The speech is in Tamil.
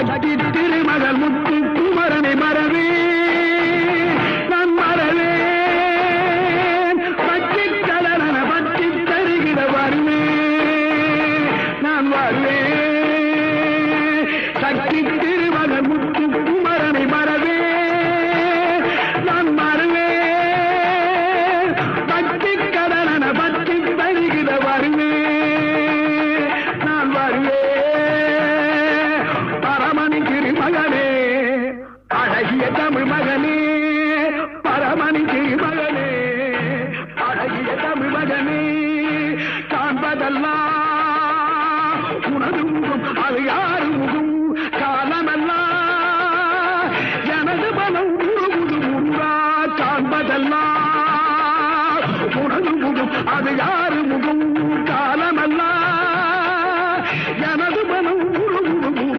சக்தி திருமகள் முத்து குமரனை மறவே நான் மறவேன் பச்சை கலரன பற்றி தருகிற வருவேன் நான் வருவேன் சக்தி அழகிய தமிழ் மகனே பரமணி மகனே. அழகிய தமிழ் மகனே காண்பதெல்லாம் உனது முகம் அது யாரு முகம் காலமெல்லாம் எனது பலம் உருவுது உருவா காண்பதெல்லாம் உனது முகம் அது யாரு முகம்